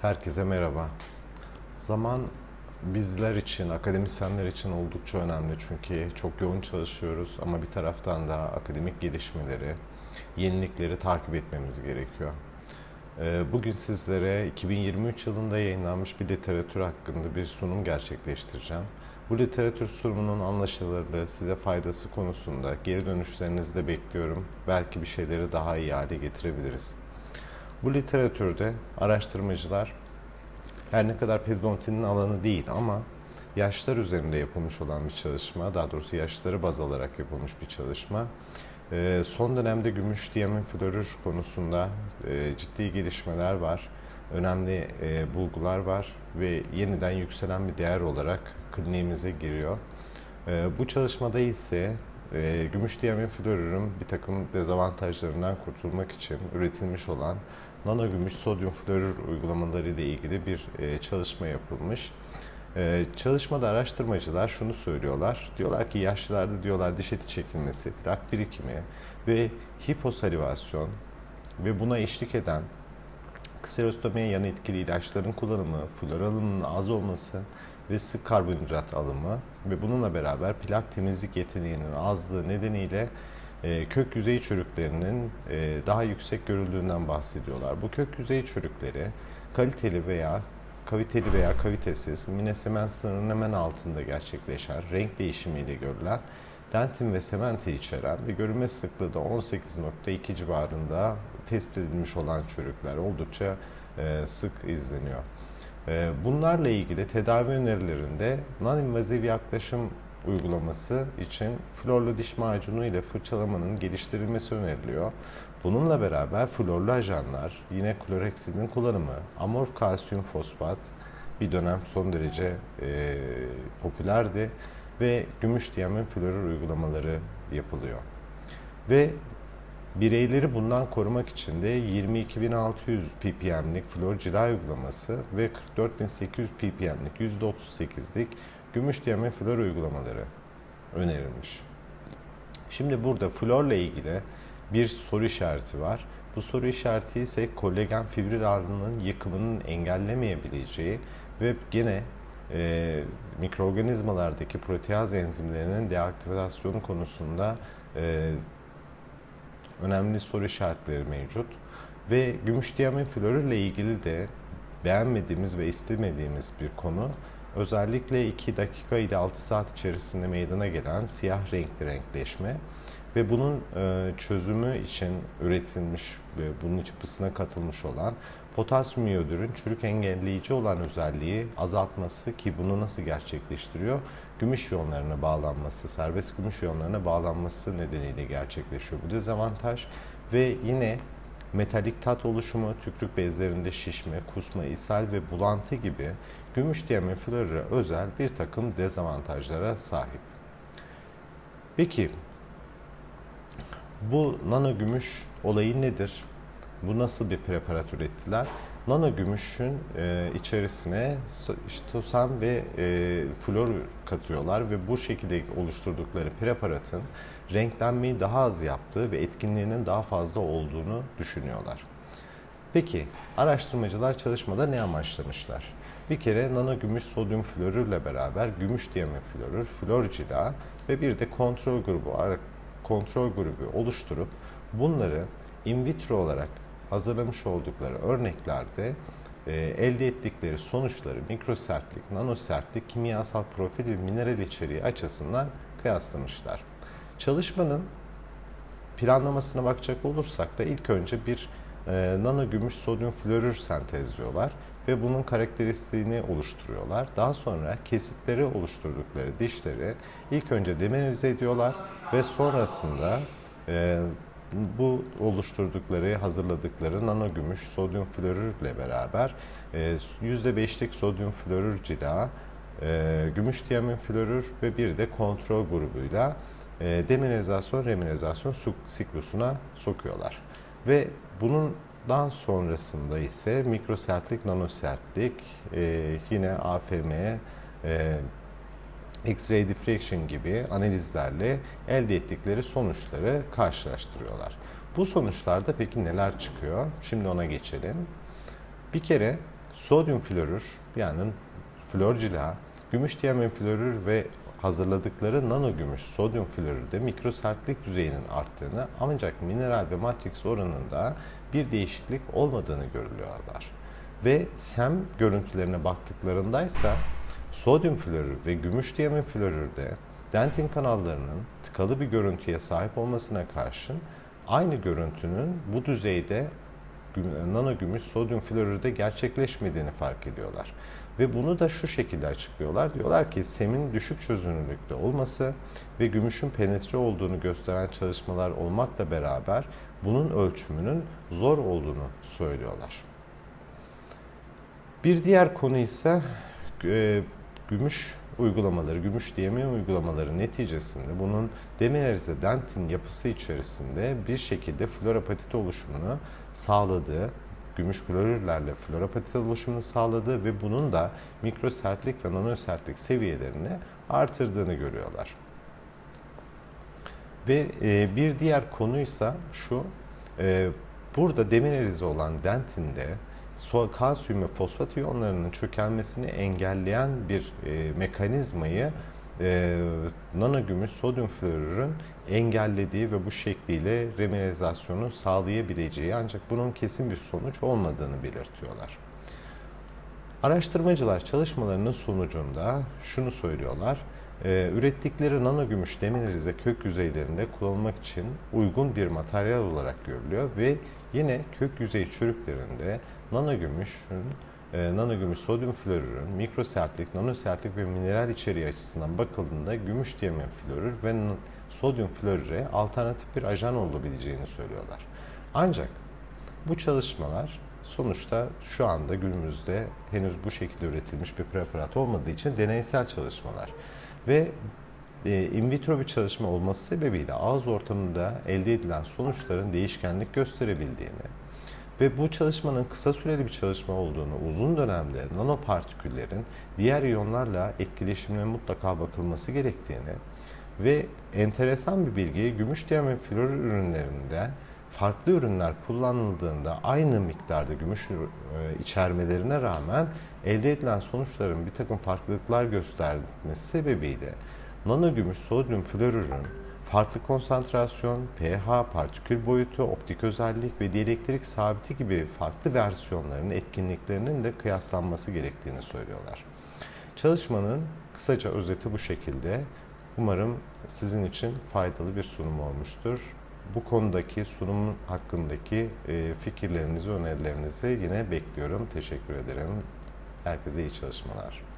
Herkese merhaba. Zaman bizler için, akademisyenler için oldukça önemli çünkü çok yoğun çalışıyoruz ama bir taraftan da akademik gelişmeleri, yenilikleri takip etmemiz gerekiyor. Ee, Bugün sizlere 2023 yılında yayınlanmış bir literatür hakkında bir sunum gerçekleştireceğim. Bu literatür sunumunun anlaşılırlığı, size faydası konusunda geri dönüşlerinizi de bekliyorum. Belki bir şeyleri daha iyi hale getirebiliriz. Bu literatürde araştırmacılar her ne kadar pedontinin alanı değil ama yaşlar üzerinde yapılmış olan bir çalışma, daha doğrusu yaşları baz alarak yapılmış bir çalışma. Ee, Son dönemde gümüş diamin florür konusunda e, ciddi gelişmeler var, önemli e, bulgular var ve yeniden yükselen bir değer olarak kliniğimize giriyor. Bu çalışmada ise e, gümüş diamin florürün bir takım dezavantajlarından kurtulmak için üretilmiş olan nano gümüş sodyum florür uygulamaları ile ilgili bir e, çalışma yapılmış. E, çalışmada araştırmacılar şunu söylüyorlar. Diyorlar ki yaşlılarda diyorlar diş eti çekilmesi, plak birikimi ve hiposalivasyon ve buna eşlik eden kserostomiye yan etkili ilaçların kullanımı, flor alımının az olması ve sık karbonhidrat alımı ve bununla beraber plak temizlik yeteneğinin azlığı nedeniyle e, kök yüzey çürüklerinin e, daha yüksek görüldüğünden bahsediyorlar. Bu kök yüzey çürükleri kaliteli veya kaviteli veya kavitesiz minesemen sınırının hemen altında gerçekleşen renk değişimiyle görülen dentin ve sementi içeren ve görünme sıklığı da 18.2 civarında tespit edilmiş olan çürükler oldukça e, sık izleniyor. E, Bunlarla ilgili tedavi önerilerinde non-invaziv yaklaşım uygulaması için florlu diş macunu ile fırçalamanın geliştirilmesi öneriliyor. Bununla beraber florlu ajanlar, yine kloreksidin kullanımı, amorf kalsiyum fosfat bir dönem son derece e, popülerdi ve gümüş diamin florür uygulamaları yapılıyor. Ve Bireyleri bundan korumak için de 22.600 ppm'lik flor cila uygulaması ve 44.800 ppm'lik %38'lik gümüş diamin flor uygulamaları önerilmiş. Şimdi burada florla ilgili bir soru işareti var. Bu soru işareti ise kolagen fibril ağrının yıkımının engellemeyebileceği ve gene e, mikroorganizmalardaki proteaz enzimlerinin deaktivasyonu konusunda e, önemli soru işaretleri mevcut. Ve gümüş diamin florür ile ilgili de beğenmediğimiz ve istemediğimiz bir konu özellikle 2 dakika ile 6 saat içerisinde meydana gelen siyah renkli renkleşme ve bunun e, çözümü için üretilmiş ve bunun yapısına katılmış olan potasyum iyodürün çürük engelleyici olan özelliği azaltması ki bunu nasıl gerçekleştiriyor? Gümüş iyonlarına bağlanması, serbest gümüş iyonlarına bağlanması nedeniyle gerçekleşiyor bu dezavantaj ve yine metalik tat oluşumu, tükrük bezlerinde şişme, kusma, ishal ve bulantı gibi gümüş diamin florüre özel bir takım dezavantajlara sahip. Peki bu nano gümüş olayı nedir? Bu nasıl bir preparat ürettiler? Nano gümüşün e, içerisine tosan ve e, flor katıyorlar ve bu şekilde oluşturdukları preparatın renklenmeyi daha az yaptığı ve etkinliğinin daha fazla olduğunu düşünüyorlar. Peki araştırmacılar çalışmada ne amaçlamışlar? Bir kere nano gümüş sodyum florürle beraber gümüş diamin florür, flor ve bir de kontrol grubu kontrol grubu oluşturup bunları in vitro olarak hazırlamış oldukları örneklerde e, elde ettikleri sonuçları mikro sertlik, nano sertlik, kimyasal profil ve mineral içeriği açısından kıyaslamışlar. Çalışmanın planlamasına bakacak olursak da ilk önce bir e, nano gümüş sodyum florür sentezliyorlar ve bunun karakteristiğini oluşturuyorlar. Daha sonra kesitleri oluşturdukları dişleri ilk önce deminerize ediyorlar ve sonrasında e, bu oluşturdukları, hazırladıkları nano gümüş sodyum florürle beraber e, %5'lik sodyum florür cila, e, gümüş diamin florür ve bir de kontrol grubuyla e, deminerizasyon, reminerizasyon su- siklusuna sokuyorlar. Ve bundan sonrasında ise mikro sertlik, nano sertlik, e, yine AFM, e, X-ray diffraction gibi analizlerle elde ettikleri sonuçları karşılaştırıyorlar. Bu sonuçlarda peki neler çıkıyor? Şimdi ona geçelim. Bir kere sodyum florür yani florcila, gümüş tiamin florür ve hazırladıkları nano gümüş sodyum florürde mikro sertlik düzeyinin arttığını ancak mineral ve matrix oranında bir değişiklik olmadığını görülüyorlar. Ve SEM görüntülerine baktıklarındaysa sodyum florür ve gümüş tiamin florürde dentin kanallarının tıkalı bir görüntüye sahip olmasına karşın aynı görüntünün bu düzeyde nano gümüş sodyum florürde gerçekleşmediğini fark ediyorlar. Ve bunu da şu şekilde açıklıyorlar. Diyorlar ki SEM'in düşük çözünürlükte olması ve gümüşün penetre olduğunu gösteren çalışmalar olmakla beraber bunun ölçümünün zor olduğunu söylüyorlar. Bir diğer konu ise gümüş uygulamaları, gümüş DME uygulamaları neticesinde bunun deminerize dentin yapısı içerisinde bir şekilde florapatite oluşumunu sağladığı, gümüş klorürlerle florapatite oluşumunu sağladığı ve bunun da mikro sertlik ve nano sertlik seviyelerini artırdığını görüyorlar. Ve e, bir diğer konuysa şu, e, burada deminerize olan dentinde kalsiyum ve fosfat iyonlarının çökelmesini engelleyen bir e, mekanizmayı e, nano gümüş sodyum florürün engellediği ve bu şekliyle remineralizasyonu sağlayabileceği ancak bunun kesin bir sonuç olmadığını belirtiyorlar. Araştırmacılar çalışmalarının sonucunda şunu söylüyorlar. Ee, ürettikleri nano gümüş deminerize kök yüzeylerinde kullanılmak için uygun bir materyal olarak görülüyor ve yine kök yüzey çürüklerinde nano gümüşün e, nano gümüş sodyum florürün mikro sertlik, nano sertlik ve mineral içeriği açısından bakıldığında gümüş tiamin florür ve sodyum florüre alternatif bir ajan olabileceğini söylüyorlar. Ancak bu çalışmalar sonuçta şu anda günümüzde henüz bu şekilde üretilmiş bir preparat olmadığı için deneysel çalışmalar ve e, in vitro bir çalışma olması sebebiyle ağız ortamında elde edilen sonuçların değişkenlik gösterebildiğini ve bu çalışmanın kısa süreli bir çalışma olduğunu, uzun dönemde nanopartiküllerin diğer iyonlarla etkileşimine mutlaka bakılması gerektiğini ve enteresan bir bilgi gümüş diamin flor ürünlerinde farklı ürünler kullanıldığında aynı miktarda gümüş e, içermelerine rağmen elde edilen sonuçların bir takım farklılıklar göstermesi sebebiyle nano gümüş sodyum florürün farklı konsantrasyon, pH, partikül boyutu, optik özellik ve dielektrik sabiti gibi farklı versiyonların etkinliklerinin de kıyaslanması gerektiğini söylüyorlar. Çalışmanın kısaca özeti bu şekilde. Umarım sizin için faydalı bir sunum olmuştur. Bu konudaki sunum hakkındaki e, fikirlerinizi, önerilerinizi yine bekliyorum. Teşekkür ederim. Herkese iyi çalışmalar.